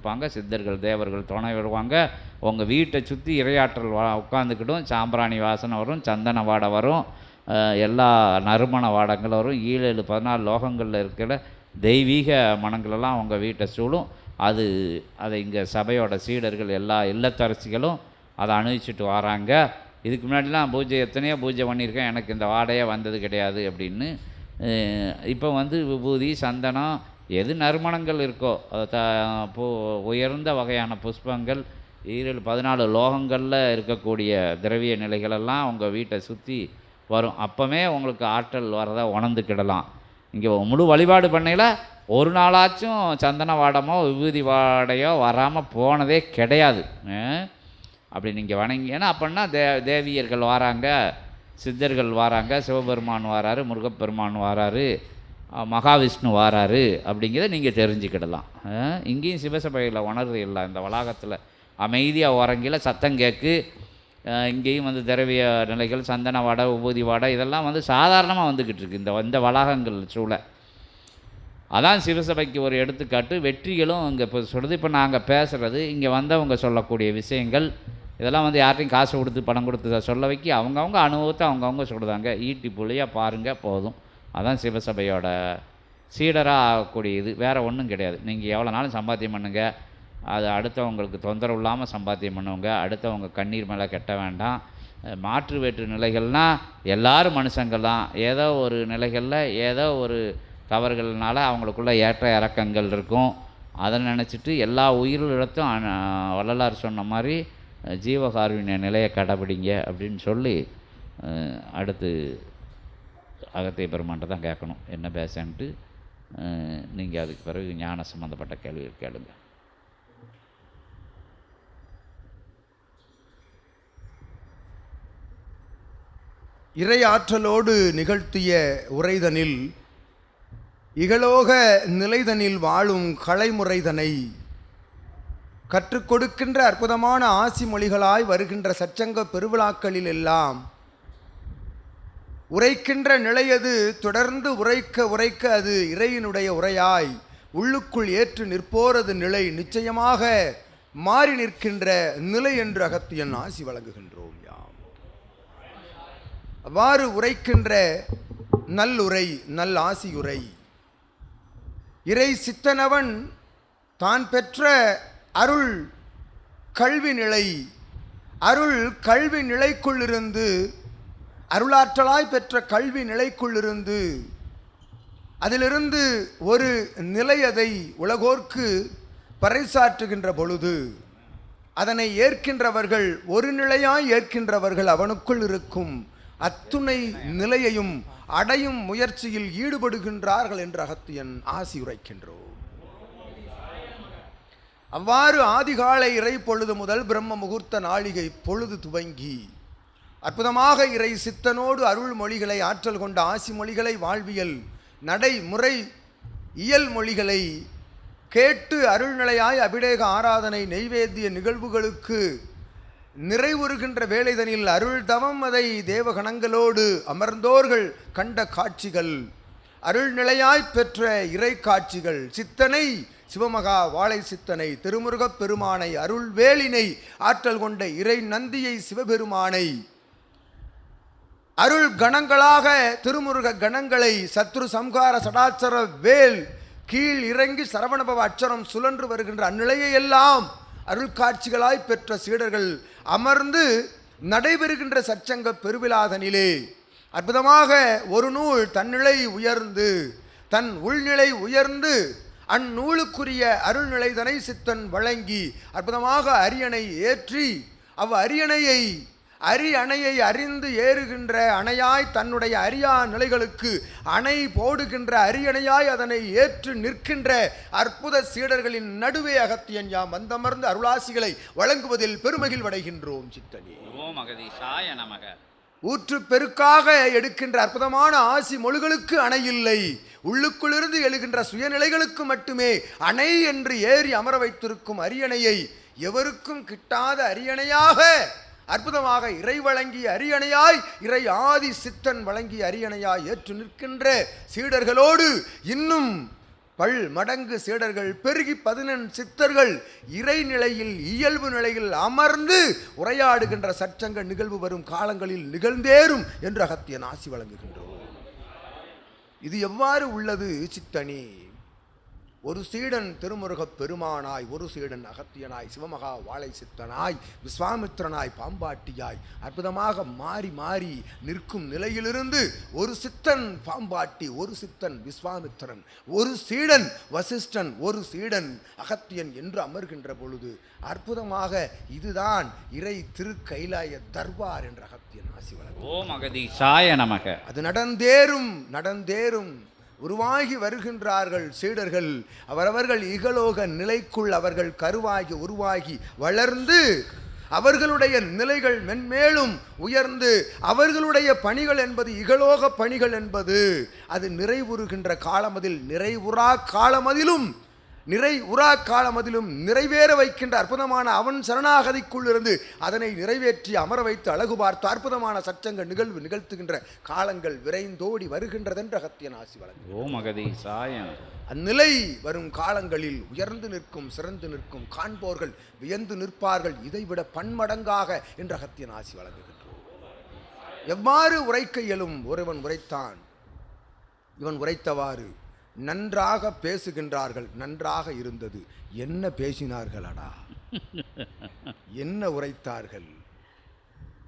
இருப்பாங்க சித்தர்கள் தேவர்கள் துணை வருவாங்க. உங்கள் வீட்டை சுற்றி இரையாற்றல் வா உட்காந்துக்கிட்டும் சாம்பிராணி வாசனை வரும் சந்தன வாடை வரும் எல்லா நறுமண வாடங்கள் வரும். ஈழேழு பதினாலு லோகங்களில் இருக்கிற தெய்வீக மனங்களெல்லாம் உங்கள் வீட்டை சூழும். அது அதை இங்கே சபையோட சீடர்கள் எல்லா இல்லத்தரசிகளும் அதை அனுபவிச்சுட்டு வராங்க. இதுக்கு முன்னாடிலாம் பூஜை எத்தனையோ பூஜை பண்ணியிருக்கேன் எனக்கு இந்த வாடையே வந்தது கிடையாது அப்படின்னு. இப்போ வந்து விபூதி சந்தனம் எது நறுமணங்கள் இருக்கோ த பூ உயர்ந்த வகையான புஷ்பங்கள் ஈரல் பதினாலு லோகங்களில் இருக்கக்கூடிய திரவிய நிலைகளெல்லாம் உங்கள் வீட்டை சுற்றி வரும். அப்போவே உங்களுக்கு ஆற்றல் வரதை உணர்ந்துக்கிடலாம். இங்கே முழு வழிபாடு பண்ணையில் ஒரு நாளாச்சும் சந்தன வாடமோ விபூதி வாடையோ வராமல் போனதே கிடையாது. அப்படி நீங்கள் வணங்கினா அப்படின்னா தே தேவியர்கள் வராங்க சித்தர்கள் வராங்க சிவபெருமான் வராரு முருகப்பெருமான் வராரு. மகாவிஷ்ணு வாராரு அப்படிங்கிறத நீங்கள் தெரிஞ்சுக்கிடலாம். இங்கேயும் சிவசபையில் உணர்வு இல்லை இந்த வளாகத்தில் அமைதியாக உறங்கில சத்தம் கேட்கு இங்கேயும் வந்து திரவிய நிலைகள் சந்தன வாடை உபூதி வடை இதெல்லாம் வந்து சாதாரணமாக வந்துக்கிட்டு இருக்கு. இந்த இந்த வளாகங்கள் சூழ. அதான் சிவசபைக்கு ஒரு எடுத்துக்காட்டு. வெற்றிகளும் இங்கே இப்போ சொல்கிறது இப்போ நாங்கள் பேசுகிறது இங்கே வந்தவங்க சொல்லக்கூடிய விஷயங்கள் இதெல்லாம் வந்து யார்ட்டையும் காசு கொடுத்து பணம் கொடுத்து சொல்ல வைக்கி அவங்கவுங்க அனுபவத்தை அவங்கவுங்க சொல்கிறாங்க ஈட்டி புள்ளியாக பாருங்கள் போதும். அதான் சிவசபையோட சீடராக ஆகக்கூடிய இது வேறு ஒன்றும் கிடையாது. நீங்கள் எவ்வளோ நாளும் சம்பாத்தியம் பண்ணுங்கள் அது அடுத்தவங்களுக்கு தொந்தரவு இல்லாமல் சம்பாத்தியம் பண்ணுவோங்க அடுத்தவங்க கண்ணீர் மேலே கெட்ட வேண்டாம். மாற்று வேற்று நிலைகள்னால் எல்லாரும் மனுஷங்கள் தான். ஏதோ ஒரு நிலைகளில் ஏதோ ஒரு தவறுகள்னால அவங்களுக்குள்ள ஏற்ற இறக்கங்கள் இருக்கும். அதை நினச்சிட்டு எல்லா உயிரிழத்தும் வள்ளலார் சொன்ன மாதிரி அஹ், ஜீவகாருண்ய நிலையை கடைபிடிங்க அப்படின்னு சொல்லி அடுத்து அகத்திய பெருமான்ட்ட தான் கேட்கணும். என்ன பேசன்ட்டு நீங்கள் அதுக்கு பிறகு ஞான சம்மந்தப்பட்ட கேள்விகள் கேளுங்க. இறை ஆற்றலோடு நிகழ்த்திய உரைதனில் இகலோக நிலைதனில் வாழும் கலைமுறைதனை கற்றுக் கொடுக்கின்ற அற்புதமான ஆசி மொழிகளாய் வருகின்ற சச்சங்க பெருவிழாக்களில் எல்லாம் உரைக்கின்ற நிலையது தொடர்ந்து உரைக்க உரைக்க அது இறையினுடைய உரையாய். உள்ளுக்குள் ஏற்று நிற்போரது நிலை நிச்சயமாக மாறி நிற்கின்ற நிலை என்று அகத்தியன் ஆசி வழங்குகின்றோம் யாம். அவ்வாறு உரைக்கின்ற நல்லுரை நல் ஆசியுரை. இறை சித்தனவன் தான் பெற்ற அருள் கல்வி நிலை. அருள் கல்வி நிலைக்குள்ளிருந்து அருளாற்றலாய் பெற்ற கல்வி நிலைக்குள்ளிருந்து அதிலிருந்து ஒரு நிலையதை உலகோர்க்கு பறைசாற்றுகின்ற பொழுது அதனை ஏற்கின்றவர்கள் ஒரு நிலையாய் ஏற்கின்றவர்கள் அவனுக்குள் இருக்கும் அத்துணை நிலையையும் அடையும் முயற்சியில் ஈடுபடுகின்றார்கள் என்று அகத்தியன் ஆசி உரைக்கின்றோம். அவ்வாறு ஆதிகாலை இறை பொழுது முதல் பிரம்ம முகூர்த்த நாளிகை பொழுது துவங்கி அற்புதமாக இறை சித்தனோடு அருள் மொழிகளை ஆற்றல் கொண்ட ஆசி மொழிகளை வாழ்வியல் நடைமுறை இயல் மொழிகளை கேட்டு அருள்நிலையாய் அபிடேக ஆராதனை நெய்வேத்திய நிகழ்வுகளுக்கு நிறைவுறுகின்ற வேலைதனில் அருள் தவம் அதை தேவகணங்களோடு அமர்ந்தோர்கள் கண்ட காட்சிகள். அருள்நிலையாய் பெற்ற இறை காட்சிகள் சித்தனை சிவமகா வாழை சித்தனை திருமுருகப் பெருமானை அருள்வேலினை ஆற்றல் கொண்ட இறை நந்தியை சிவபெருமானை அருள் கணங்களாக திருமுருக கணங்களை சத்ரு சம்ஹார சடாச்சர வேல் கீழ் இறங்கி சரவணபவ அச்சரம் சுழன்று வருகின்ற அந்நிலையை எல்லாம் அருள் காட்சிகளாய் பெற்ற சீடர்கள் அமர்ந்து நடைபெறுகின்ற சச்சங்க பெருவிழாதனிலே. அற்புதமாக ஒரு நூல் தன்னிலை உயர்ந்து தன் உள்நிலை உயர்ந்து அந்நூலுக்குரிய அருள்நிலைதனை சித்தன் வழங்கி அற்புதமாக அரியணை ஏற்றி அவ் அரியணையை அரி அணையை அறிந்து ஏறுகின்ற அணையாய் தன்னுடைய அரியா நிலைகளுக்கு அணை போடுகின்ற அரியணையாய் அதனை ஏற்று நிற்கின்ற அற்புத சீடர்களின் நடுவே அகத்தியன் யாம் வந்தமர்ந்து அருளாசிகளை வழங்குவதில் பெருமகிழ்வடைகின்றோம் சித்தனே. ஓம் அகதீஷாய நமக. ஊற்று பெருக்காக எடுக்கின்ற அற்புதமான ஆசி மொழிகளுக்கு அணை இல்லை. உள்ளுக்குள்ளிருந்து எழுகின்ற சுயநிலைகளுக்கு மட்டுமே அணை என்று ஏறி அமர வைத்திருக்கும் அரியணையை எவருக்கும் கிட்டாத அரியணையாக அற்புதமாக இறை வழங்கிய அரியணையாய் இறை ஆதி சித்தன் வழங்கிய அரியணையாய் ஏற்று நிற்கின்ற சீடர்களோடு இன்னும் பல் மடங்கு சீடர்கள் பெருகி பதினெண் சித்தர்கள் இறைநிலையில் இயல்பு நிலையில் அமர்ந்து உரையாடுகின்ற சச்சங்க நிகழ்வு வரும் காலங்களில் நிகழ்ந்தேறும் என்று அகத்தியன் ஆசி வழங்குகின்றோம் இது எவ்வாறு உள்ளது சித்தனி? ஒரு சீடன் திருமுருகப் பெருமானாய் ஒரு சீடன் அகத்தியனாய் சிவமகா வாழை சித்தனாய் விஸ்வாமித்திரனாய் பாம்பாட்டியாய் அற்புதமாக மாறி மாறி நிற்கும் நிலையிலிருந்து ஒரு சித்தன் பாம்பாட்டி ஒரு சித்தன் விஸ்வாமித்திரன் ஒரு சீடன் வசிஷ்டன் ஒரு சீடன் அகத்தியன் என்று அமர்கின்ற பொழுது அற்புதமாக இதுதான் இறை திருக்கைலாய தர்பார் என்ற அகத்தியன் ஆசி வழங்கும் ஓம் அகதீஷாய நமக. அது நடந்தேறும் நடந்தேறும். உருவாகி வருகின்றார்கள் சீடர்கள். அவரவர்கள் இகலோக நிலைக்குள் அவர்கள் கருவாகி உருவாகி வளர்ந்து அவர்களுடைய நிலைகள் மென்மேலும் உயர்ந்து அவர்களுடைய பணிகள் என்பது இகலோக பணிகள் என்பது. அது நிறைவுறுகின்ற காலமதில் நிறைவுறா காலமதிலும் நிறை உறா காலமதிலும் நிறைவேற வைக்கின்ற அற்புதமான அவன் சரணாகதிக்குள் இருந்து அதனை நிறைவேற்றி அமர வைத்து அழகு பார்த்து அற்புதமான சச்சங்க நிகழ்வு நிகழ்த்துகின்ற காலங்கள் விரைந்தோடி வருகின்றதென்ற அகத்தியன் ஆசி வழங்கும் ஓம் நமக அந்நிலை வரும் காலங்களில் உயர்ந்து நிற்கும் சிறந்து நிற்கும் காண்போர்கள் வியந்து நிற்பார்கள் இதைவிட பன்மடங்காக என்ற அகத்தியன் ஆசி வழங்குகின்றோம். எவ்வாறு உரைக்க இயலும்? ஒருவன் உரைத்தான் இவன் உரைத்தவாறு. நன்றாக பேசுகின்றார்கள் நன்றாக இருந்தது. என்ன பேசினார்களடா? என்ன உரைத்தார்கள்?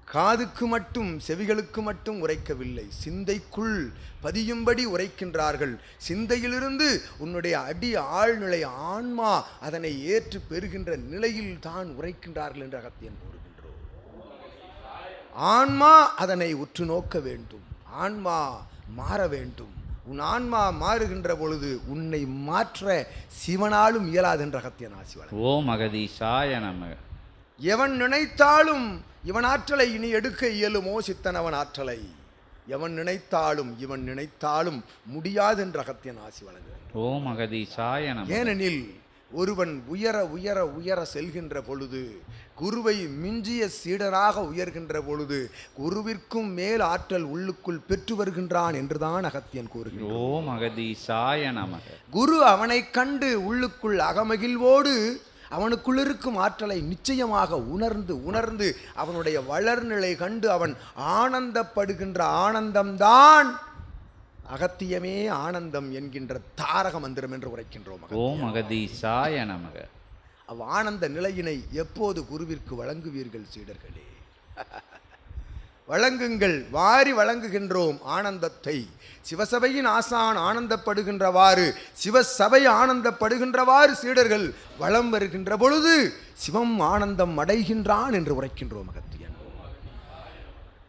காதுக்கு மட்டும் செவிகளுக்கு மட்டும் உரைக்கவில்லை. சிந்தைக்குள் பதியும்படி உரைக்கின்றார்கள். சிந்தையிலிருந்து உன்னுடைய அடி ஆழ்நிலை ஆன்மா அதனை ஏற்று பெறுகின்ற நிலையில் தான் உரைக்கின்றார்கள் என்று அகத்தியன் கூறுகின்றோம். ஆன்மா அதனை உற்று நோக்க வேண்டும். ஆன்மா மாற வேண்டும். உன் ஆன்மா மாறுகின்ற பொழுது உன்னை மாற்ற சிவனாலும் இயலாது என்ற அகத்தியன் ஆசி வழங்கும். ஓம் அகதீஷாய நமக. எவன் நினைத்தாலும் இவன் ஆற்றலை இனி எடுக்க இயலுமோ சித்தன் அவன் ஆற்றலை. எவன் நினைத்தாலும் இவன் நினைத்தாலும் முடியாது என்ற அகத்தியன் ஆசி வழங்குகிறான் ஓம் அகதீஷாய நமக. ஏனெனில் ஒருவன் உயர உயர உயர செல்கின்ற பொழுது குருவை மிஞ்சிய சீடராக உயர்கின்ற பொழுது குருவிற்கும் மேல் ஆற்றல் உள்ளுக்குள் பெற்று வருகின்றான் என்றுதான் அகத்தியன் கூறுகிறான் குரு அவனைக் கண்டு உள்ளுக்குள் அகமகிழ்வோடு அவனுக்குள் இருக்கும் ஆற்றலை நிச்சயமாக உணர்ந்து உணர்ந்து அவனுடைய வளர்நிலை கண்டு அவன் ஆனந்தப்படுகின்ற ஆனந்தம்தான் அகத்தியமே ஆனந்தம் என்கின்ற தாரக மந்திரம் என்று உரைக்கின்றோம். ஓம் அகதீஷாய நமக. அவ் ஆனந்த நிலையினை எப்போது குருவிற்கு வழங்குவீர்கள் சீடர்களே? வழங்குங்கள் வாரி வழங்குகின்றோம் ஆனந்தத்தை. சிவசபையின் ஆசான் ஆனந்தப்படுகின்றவாறு சிவசபை ஆனந்தப்படுகின்றவாறு சீடர்கள் வலம் வருகின்ற பொழுது சிவம் ஆனந்தம் அடைகின்றான் என்று உரைக்கின்றோம் அகத்தியன்.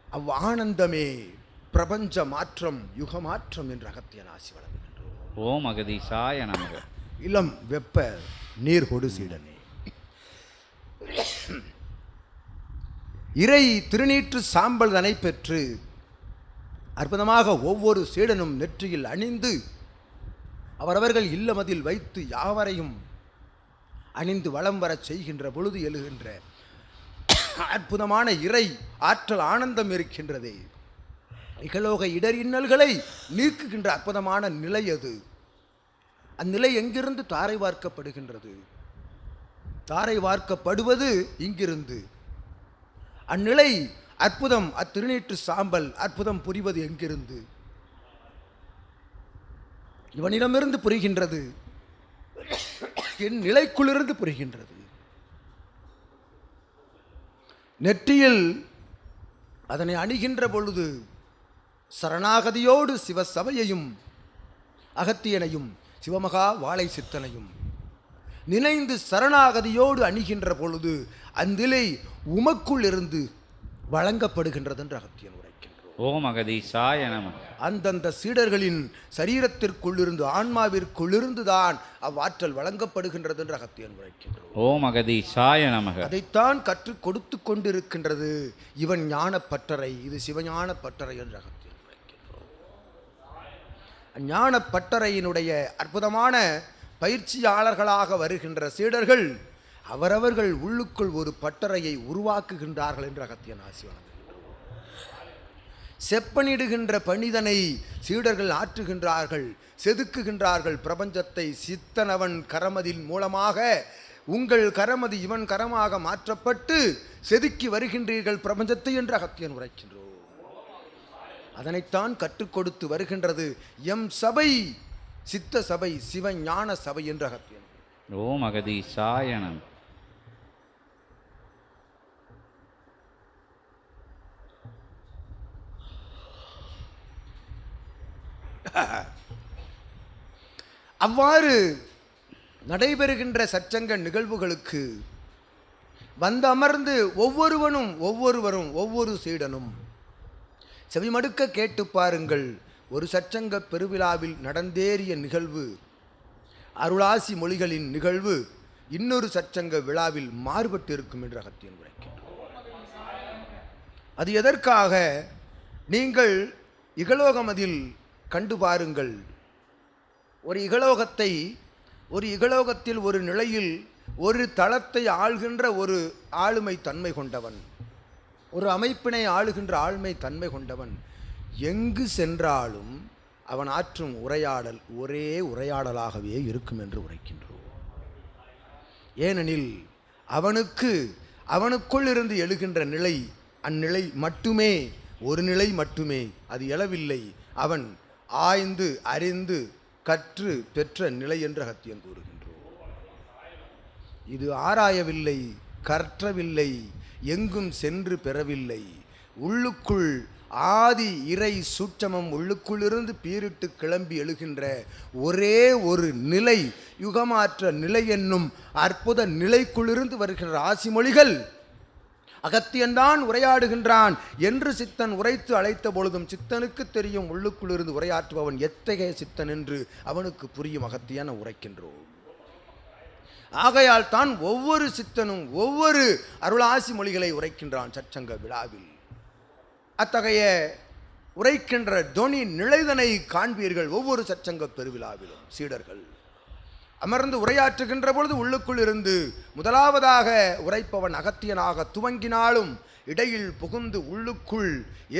அவ் ஆனந்தமே பிரபஞ்ச மாற்றம் யுக மாற்றம் என்று அகத்தியன் ஆசி வழங்குகின்றோம் ஓம் அகதீஷாய நமக. இளம் வெப்ப நீர் கொடு சீடனே. இறை திருநீற்று சாம்பல் தனை பெற்று அற்புதமாக ஒவ்வொரு சீடனும் நெற்றியில் அணிந்து அவரவர்கள் இல்லமதில் வைத்து யாவரையும் அணிந்து வலம் வரச் செய்கின்ற பொழுது எழுகின்ற அற்புதமான இறை ஆற்றல் ஆனந்தம் இருக்கின்றதே. இகலோக இடர் இன்னல்களை நீக்குகின்ற அற்புதமான நிலை அது. அந்நிலை எங்கிருந்து தாரை வார்க்கப்படுகின்றது? தாரை வார்க்கப்படுவது இங்கிருந்து. அந்நிலை அற்புதம் அத்திருநீற்று சாம்பல் அற்புதம் புரிவது எங்கிருந்து? இவனிடமிருந்து புரிகின்றது. என் நிலைக்குள்ளிருந்து புரிகின்றது. நெற்றியில் அதனை அணிகின்ற பொழுது சரணாகதியோடு சிவசபையையும் அகத்தியனையும் சிவமகா வாழை சித்தனையும். நினைந்து சரணாகதியோடு அணிகின்ற பொழுது அந்நிலை உமக்குள் இருந்து வழங்கப்படுகின்றது என்று அகத்தியன் உரைக்கின்றோம் ஓம் அகதீஷாய நமக அந்தந்த சீடர்களின் சரீரத்திற்குள்ளிருந்து ஆன்மாவிற்குள்ளிருந்து தான் அவ்வாற்றல் வழங்கப்படுகின்றது என்று அகத்தியன் உரைக்கின்றோம் ஓம் அகதீஷாய நமக. அதைத்தான் கற்றுக் கொடுத்து கொண்டிருக்கின்றது இவன் ஞான பட்டறை இது சிவஞான பட்டறை என்று அகத்தியன் ஞான பட்டறையினுடைய அற்புதமான பயிற்சியாளர்களாக வருகின்ற சீடர்கள் அவரவர்கள் உள்ளுக்குள் ஒரு பட்டறையை உருவாக்குகின்றார்கள் என்று அகத்தியன் ஆசி செப்பனிடுகின்ற பணிதனை சீடர்கள் ஆற்றுகின்றார்கள் செதுக்குகின்றார்கள். பிரபஞ்சத்தை சித்தனவன் கரமதின் மூலமாக உங்கள் கரமதி இவன் கரமாக மாற்றப்பட்டு செதுக்கி வருகின்றீர்கள் பிரபஞ்சத்தை என்று அகத்தியன் உரைக்கின்றோம் அதனைத்தான் கற்றுக் கொடுத்து வருகின்றது. எம் சபை சித்த சபை சிவஞான சபை என்று அகத்தியன். ஓம் அகதீஷாய நம அவ்வாறு நடைபெறுகின்ற சச்சங்க நிகழ்வுகளுக்கு வந்து அமர்ந்து ஒவ்வொருவனும் ஒவ்வொருவரும் ஒவ்வொரு சீடனும் செவிமடுக்க கேட்டு பாருங்கள். ஒரு சச்சங்க பெருவிழாவில் நடந்தேறிய நிகழ்வு. அருளாசி மொழிகளின் நிகழ்வு. இன்னொரு சச்சங்க விழாவில் மாறுபட்டு இருக்கும் என்று அகத்தியன் உரைக்கின்றோம் அது எதற்காக? நீங்கள் இகலோகமதில் கண்டு பாருங்கள். ஒரு இகலோகத்தை ஒரு இகலோகத்தில் ஒரு நிலையில் ஒரு தளத்தை ஆள்கின்ற ஒரு ஆளுமை தன்மை கொண்டவன். ஒரு அமைப்பினை ஆளுகின்ற ஆழ்மை தன்மை கொண்டவன். எங்கு சென்றாலும் அவன் ஆற்றும் உரையாடல் ஒரே உரையாடலாகவே இருக்கும் என்று உரைக்கின்றோம். ஏனெனில் அவனுக்கு அவனுக்குள் இருந்து எழுகின்ற நிலை அந்நிலை மட்டுமே ஒரு நிலை மட்டுமே அது எழவில்லை. அவன் ஆய்ந்து அறிந்து கற்று பெற்ற நிலை என்று அகத்தியம் கூறுகின்றோம். இது ஆராயவில்லை கற்றவில்லை எங்கும் சென்று பெறவில்லை. உள்ளுக்குள் ஆதி இறை சூட்சமம் உள்ளுக்குள்ளிருந்து பீரிட்டு கிளம்பி எழுகின்ற ஒரே ஒரு நிலை யுகமாற்ற நிலை என்னும் அற்புத நிலைக்குள்ளிருந்து வருகின்ற ஆசி மொழிகள் அகத்தியன்தான் உரையாடுகின்றான் என்று சித்தன் உரைத்து அழைத்த பொழுதும் சித்தனுக்கு தெரியும் உள்ளுக்குள்ளிருந்து உரையாற்றுபவன் எத்தகைய சித்தன் என்று அவனுக்கு புரியும் அகத்தியான உரைக்கின்றோம். ஆகையால் தான் ஒவ்வொரு சித்தனும் ஒவ்வொரு அருளாசி மொழிகளை உரைக்கின்றான் சச்சங்க விழாவில். அத்தகைய உரைக்கின்ற தொனி நிலைதனை காண்பீர்கள் ஒவ்வொரு சச்சங்க பெருவிழாவிலும் சீடர்கள். அமர்ந்து உரையாற்றுகின்ற பொழுது உள்ளுக்குள் இருந்து முதலாவதாக உரைப்பவன் அகத்தியனாக துவங்கினாலும் இடையில் புகுந்து உள்ளுக்குள்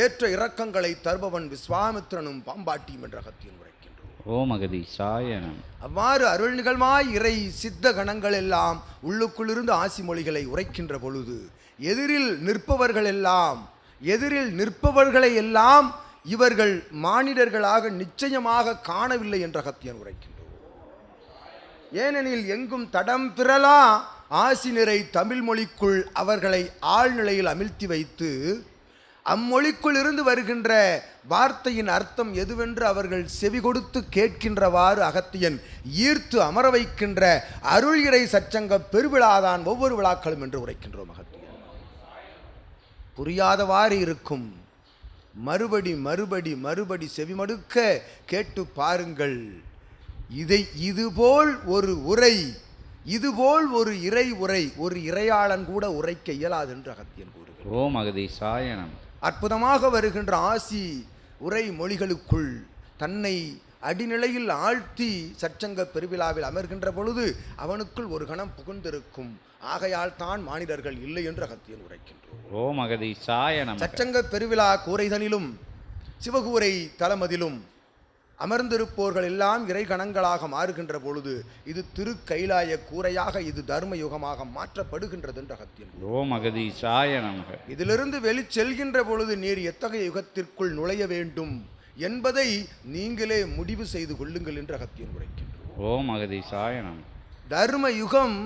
ஏற்ற இரக்கங்களை தருபவன் விஸ்வாமித்திரனும் பாம்பாட்டியும் என்ற அகத்தியன் உரைக்கின்றோம் ஓம் அகதி சாயனம் அவ்வாறு அருள் நிகழ்மாய் இறை சித்த கணங்கள் எல்லாம் உள்ளுக்குள்ளிருந்து ஆசி மொழிகளை உரைக்கின்ற பொழுது எதிரில் நிற்பவர்கள் எல்லாம் எதிரில் நிற்பவர்களை எல்லாம் இவர்கள் மானிடர்களாக நிச்சயமாக காணவில்லை என்ற கத்தியன் உரைக்கின்றோம் ஏனெனில் எங்கும் தடம் பிறலா ஆசினரை தமிழ் மொழிக்குள் அவர்களை ஆழ்நிலையில் அமிழ்த்தி வைத்து அம்மொழிக்குள் இருந்து வருகின்ற வார்த்தையின் அர்த்தம் எதுவென்று அவர்கள் செவி கொடுத்து கேட்கின்றவாறு அகத்தியன் ஈர்த்து அமர வைக்கின்ற அருள் இறை சச்சங்க பெருவிழாதான் ஒவ்வொரு விழாக்களும் என்று உரைக்கின்றோம் அகத்தியன். புரியாதவாறு இருக்கும். மறுபடி மறுபடி மறுபடி செவிமடுக்க கேட்டு பாருங்கள். இதை இதுபோல் ஒரு உரை இதுபோல் ஒரு இறை உரை ஒரு இறையாளன் கூட உரைக்க இயலாது என்று அகத்தியன் கூறுகிறார் ஓம் அகதீஷாய அற்புதமாக வருகின்ற ஆசி உரை மொழிகளுக்குள் தன்னை அடிநிலையில் ஆழ்த்தி சச்சங்க பெருவிழாவில் அமர்கின்ற பொழுது அவனுக்குள் ஒரு கணம் புகுந்திருக்கும். ஆகையால் தான் மானிடர்கள் இல்லை என்று அகத்தியன் உரைக்கின்றோம் ஓம் சச்சங்க பெருவிழா கூரைதனிலும் சிவகூரை தலமதிலும் அமர்ந்திருப்போர்கள் எல்லாம் இறைகணங்களாக மாறுகின்ற பொழுது இது திருக்கைலாய கூரையாக இது தர்ம யுகமாக மாற்றப்படுகின்றது என்று அகத்தியன் ஓம் அகதீஷாய நமக. இதிலிருந்து வெளிச்செல்கின்ற பொழுது நீர் எத்தகைய யுகத்திற்குள் நுழைய வேண்டும் என்பதை நீங்களே முடிவு செய்து கொள்ளுங்கள் என்று அகத்தியன் உரைக்கின்றோம் ஓம் அகதீஷாய நம தர்ம யுகம்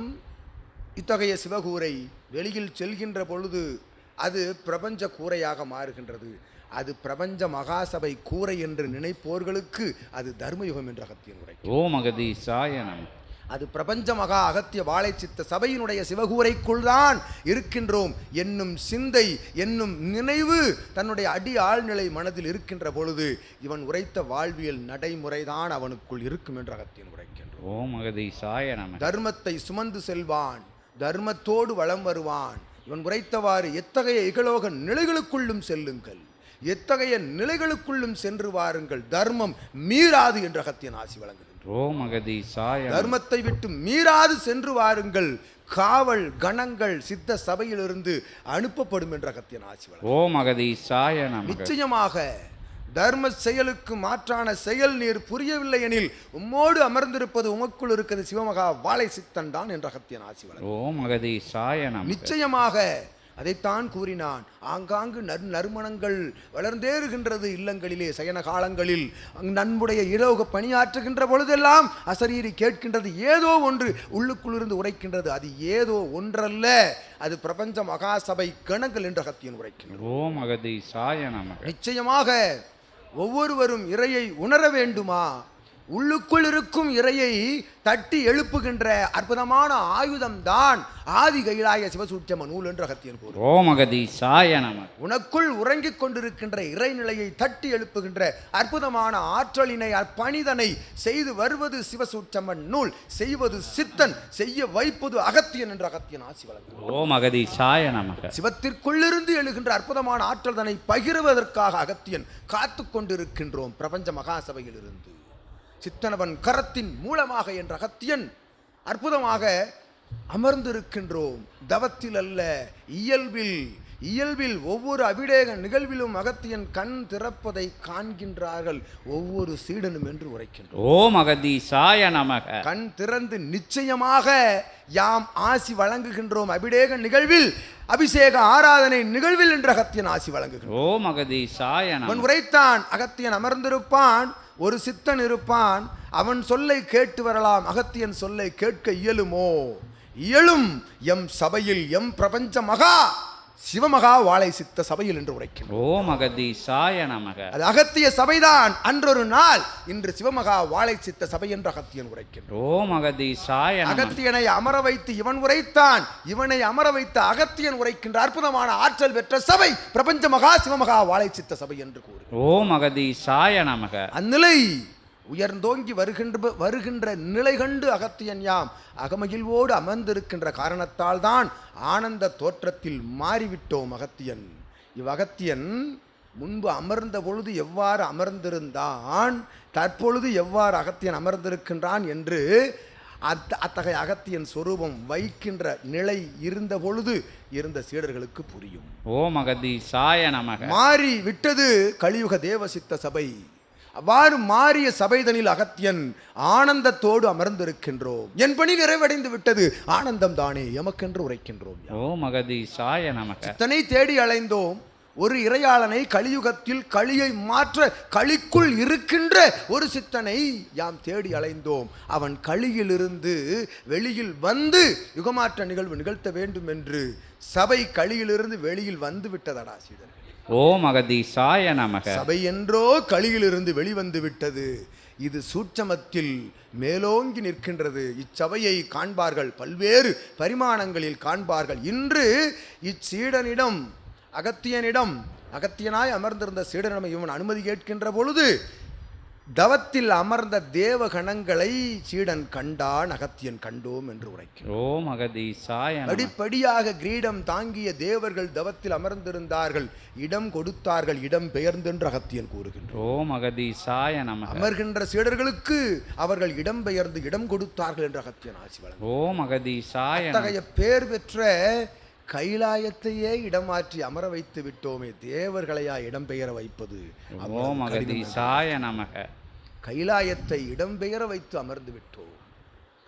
இத்தகைய சிவகூரை வெளியில் செல்கின்ற பொழுது அது பிரபஞ்ச கூரையாக மாறுகின்றது. அது பிரபஞ்ச மகாசபை கூரை என்று நினைப்போர்களுக்கு அது தர்மயுகம் என்று அகத்தியன் உரை ஓம் அகதீஷாய நம. அது பிரபஞ்ச மகா அகத்திய வாழை சித்த சபையினுடைய சிவகூரைக்குள் தான் இருக்கின்றோம் என்னும் சிந்தை என்னும் நினைவு தன்னுடைய அடி ஆழ்நிலை மனதில் இருக்கின்ற பொழுது இவன் உரைத்த வாழ்வியல் நடைமுறைதான் அவனுக்குள் இருக்கும் என்று அகத்தியன் உரைக்கின்றோம் ஓம் அகதீஷாய நம. தர்மத்தை சுமந்து செல்வான் தர்மத்தோடு வளம் வருவான். இவன் உரைத்தவாறு எத்தகைய இகலோக நிலைகளுக்குள்ளும் செல்லுங்கள். எத்தகைய நிலைகளுக்குள்ளும் சென்று வாருங்கள். தர்மம் மீறாது என்ற அகத்தியன் ஆசி வழங்குகின்றார். தர்மத்தை விட்டு மீறாது சென்று வாருங்கள். காவல் கணங்கள் சித்த சபையிலிருந்து அனுப்பப்படும் என்ற அகத்தியன் ஆசி ஓம் அகதீசாய நமக. நிச்சயமாக தர்ம செயலுக்கு மாற்றான செயல் நீர் புரியவில்லை எனில் உம்மோடு அமர்ந்திருப்பது உமக்குள் இருக்கிறது. சிவமகா வாழை சித்தன் தான் என்ற அகத்தியன் ஆசி வழங்கும் ஓம் அகதீசாய நமக. நிச்சயமாக அதைத்தான் கூறினான். ஆங்காங்கு நறு நறுமணங்கள் வளர்ந்தேறுகின்றது இல்லங்களிலே சயன காலங்களில் நண்புடைய இரவு பணியாற்றுகின்ற பொழுதெல்லாம் அசரீரி கேட்கின்றது. ஏதோ ஒன்று உள்ளுக்குள்ளிருந்து உரைக்கின்றது. அது ஏதோ ஒன்றல்ல. அது பிரபஞ்ச மகாசபை கணங்கள் என்ற கத்தியன் உரைக்கின்றது. ஓம் நமக. நிச்சயமாக ஒவ்வொருவரும் இறையை உணர வேண்டுமா? உள்ளுக்குள் இருக்கும் இறையை தட்டி எழுப்புகின்ற அற்புதமான ஆயுதம்தான் ஆதி கைலாய சிவசூட்சம நூல் என்று அகத்தியன் கூறும் ஓம் அகதீசாய நமக உனக்குள் உறங்கிக் கொண்டிருக்கின்ற இறைநிலையை தட்டி எழுப்புகின்ற அற்புதமான ஆற்றலினை அப்பணிதனை செய்து வருவது சிவசூட்சமன் நூல் செய்வது சித்தன் செய்ய வைப்பது அகத்தியன் என்ற அகத்தியன் ஆசி வழங்கும் ஓம் அகதீசாய நமக சிவத்திற்குள்ளிருந்து எழுகின்ற அற்புதமான ஆற்றல் தன்னை பகிர்வதற்காக அகத்தியன் காத்து கொண்டிருக்கின்றோம் பிரபஞ்ச மகாசபையிலிருந்து. சித்தனவன் கரத்தின் மூலமாக என்ற அகத்தியன் அற்புதமாக அமர்ந்திருக்கின்றோம். தவத்தில் அல்ல இயல்பில் இயல்பில் ஒவ்வொரு அபிடேக நிகழ்விலும் அகத்தியன் கண் திறப்பதை காண்கின்றார்கள். ஒவ்வொரு சீடனும் என்று உரைக்கின்றோம். ஓம் அகதீசாய நமக. கண் திறந்து நிச்சயமாக யாம் ஆசி வழங்குகின்றோம். அபிடேக நிகழ்வில் அபிஷேக ஆராதனை நிகழ்வில் என்ற அகத்தியன் ஆசி வழங்குகின்றோம் ஓம் அவன் நமக. உரைத்தான் அகத்தியன் அமர்ந்திருப்பான். ஒரு சித்தன் இருப்பான் அவன் சொல்லை கேட்டு வரலாம். அகத்தியன் சொல்லை கேட்க இயலுமோ? இயலும் எம் சபையில் எம் பிரபஞ்ச மகா! சிவமகா வாழை சித்த சபையில் என்று உரைக்கின்றோம். ஓம் அகதீசாய நமக. அது அகத்திய சபைதான். அன்றொரு நாள் இன்று சிவமகா வாழை சித்த சபை என்று அகத்தியன் உரைக்கின்றோம் ஓம் அகதீசாய நமக. அகத்தியனை அமர வைத்து இவன் உரைத்தான். இவனை அமர வைத்து அகத்தியன் உரைக்கின்ற அற்புதமான ஆற்றல் பெற்ற சபை பிரபஞ்ச மகா சிவமகா வாழை சித்த சபை என்று கூறு ஓம் அகதீசாய நமக. அந்நிலை உயர்ந்தோங்கி வருகின்ற வருகின்ற நிலை கண்டு அகத்தியன் யாம். அகமகிழ்வோடு அமர்ந்திருக்கின்ற காரணத்தால் தான் ஆனந்த தோற்றத்தில் மாறிவிட்டோம் அகத்தியன். இவ்வகத்தியன் முன்பு அமர்ந்த பொழுது எவ்வாறு அமர்ந்திருந்தான் தற்பொழுது எவ்வாறு அகத்தியன் அமர்ந்திருக்கின்றான் என்று அத்த அத்தகைய அகத்தியன் சொரூபம் வைக்கின்ற நிலை இருந்த பொழுது இருந்த சீடர்களுக்கு புரியும். ஓம் அகதீசாய நமக. மாறி விட்டது கலியுக தேவசித்த சபை. அவ்வாறு மாறிய சபைதனில் அகத்தியன் ஆனந்தத்தோடு அமர்ந்திருக்கின்றோம். என் பணி நிறைவடைந்து விட்டது. ஆனந்தம் தானே எமக்கென்று உரைக்கின்றோம் ஓம் அகதீசாய நமக. சித்தனை தேடி அலைந்தோம். ஒரு இறையாளனை கலியுகத்தில் களியை மாற்ற களிக்குள் இருக்கின்ற ஒரு சித்தனை யாம் தேடி அலைந்தோம். அவன் களியிலிருந்து வெளியில் வந்து யுகமாற்ற நிகழ்வு நிகழ்த்த வேண்டும் என்று சபை களியிலிருந்து வெளியில் வந்து விட்டதடா சீடர்கள். ஓம் அகதீசாய நமக. சபை என்றோ கழியிலிருந்து வெளிவந்து விட்டது. இது சூட்சமத்தில் மேலோங்கி நிற்கின்றது. இச்சபையை காண்பார்கள். பல்வேறு பரிமாணங்களில் காண்பார்கள். இன்று இச்சீடனிடம் அகத்தியனிடம் அகத்தியனாய் அமர்ந்திருந்த சீடனிடம் இவன் அனுமதி கேட்கின்ற பொழுது தவத்தில் அமர்ந்த தேவகணங்களை சீடன் கண்டான் அகத்தியன் கண்டோம் என்று உரைக்கிறான் ஓம் அகதீசாய படிப்படியாக கிரீடம் தாங்கிய தேவர்கள் தவத்தில் அமர்ந்திருந்தார்கள் இடம் கொடுத்தார்கள் இடம் பெயர்ந்தென்று அகத்தியன் கூறுகின்றார். ஓம் அகதீசாய நமக அமர்கின்ற சீடர்களுக்கு அவர்கள் இடம் பெயர்ந்து இடம் கொடுத்தார்கள் என்று அகத்தியன் ஆசி வழங்க ஓம் அகதீசாய அத்தகைய பேர் பெற்ற கைலாயத்தையே இடமாற்றி அமர வைத்து விட்டோமே தேவர்களையா இடம்பெயர வைப்பது? நமக. கைலாயத்தை இடம்பெயர வைத்து அமர்ந்து விட்டோம்.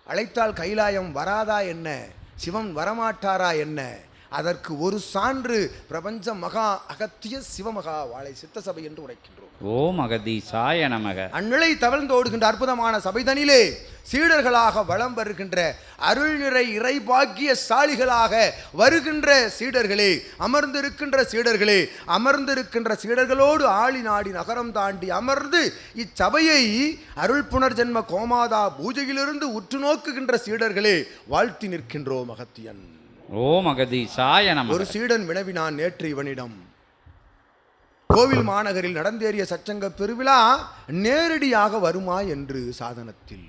அழைத்தால் கைலாயம் வராதா என்ன? சிவன் வரமாட்டாரா என்ன? அதற்கு ஒரு சான்று பிரபஞ்ச மகா அகத்திய சிவமகா வாழை சித்த சபை என்று உரைக்கின்றோம். ஓம் அகதீசாய நமக. அந்நிலை தவழ்ந்து ஓடுகின்ற அற்புதமான சபைதனிலே சீடர்களாக வலம் வருகின்ற அருள் நிறை இறைபாக்கிய சாலிகளாக வருகின்ற சீடர்களே அமர்ந்திருக்கின்ற சீடர்களே அமர்ந்திருக்கின்ற சீடர்களோடு ஆளி நாடி நகரம் தாண்டி அமர்ந்து இச்சபையை அருள் புனர்ஜென்ம கோமாதா பூஜையிலிருந்து உற்று நோக்குகின்ற சீடர்களே வாழ்த்தி நிற்கின்றோம் அகத்தியன் ஓம் அகதீசாய ஒரு சீடன் வினவினான் நேற்று இவனிடம். கோவில் மாநகரில் நடந்தேறிய சச்சங்க பெருவிழா நேரடியாக வருமா என்று சாதனத்தில்.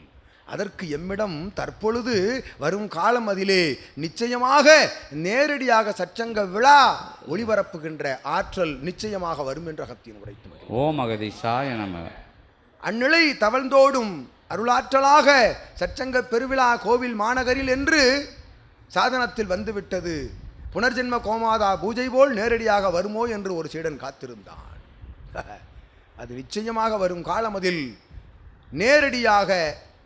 அதற்கு எம்மிடம் தற்பொழுது வரும் காலம் அதிலே நிச்சயமாக நேரடியாக சச்சங்க விழா ஒளிபரப்புகின்ற ஆற்றல் நிச்சயமாக வரும் என்ற அகத்தியன் உரைத்து மகிழ்ந்தார். ஓம் அகதீஷாய நம. அந்நிலை தவழ்ந்தோடும் அருளாற்றலாக சச்சங்க பெருவிழா கோவில் மாநகரில் என்று சாதனத்தில் வந்துவிட்டது. புனர்ஜென்ம கோமாதா பூஜை போல் நேரடியாக வருமோ என்று ஒரு சீடன் காத்திருந்தான். அது நிச்சயமாக வரும் காலம் அதில் நேரடியாக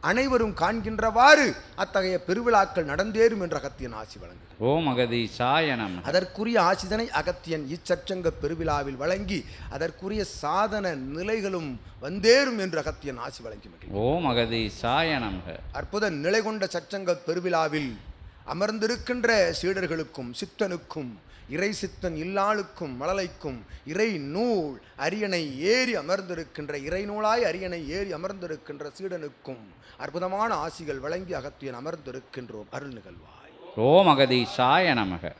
அனைவரும் காண்கின்றவாறு அத்தகைய பெருவிழாக்கள் நடந்தேறும் என்ற அகத்தியன் ஆசி வழங்குகிறார் ஓம் அகதீஷாய நம. அதற்குரிய ஆசிதனை அகத்தியன் இச்சச்சங்க பெருவிழாவில் வழங்கி அதற்குரிய சாதன நிலைகளும் வந்தேறும் என்று அகத்தியன் ஆசி வழங்கி. ஓம் அகதீஷாய நம. அற்புத நிலை கொண்ட சச்சங்க பெருவிழாவில் அமர்ந்திருக்கின்ற சீடர்களுக்கும் சித்தனுக்கும் இறை சித்தன் இல்லாளுக்கும் மழலைக்கும் இறை நூல் அரியணை ஏறி அமர்ந்திருக்கின்ற இறை நூலாய் அரியணை ஏறி அமர்ந்திருக்கின்ற சீடனுக்கும் அற்புதமான ஆசிகள் வழங்கி அகத்தியன் அமர்ந்திருக்கின்றோம். அருள் நிகழ்வாய். ஓம் அகதீஷாய நமக.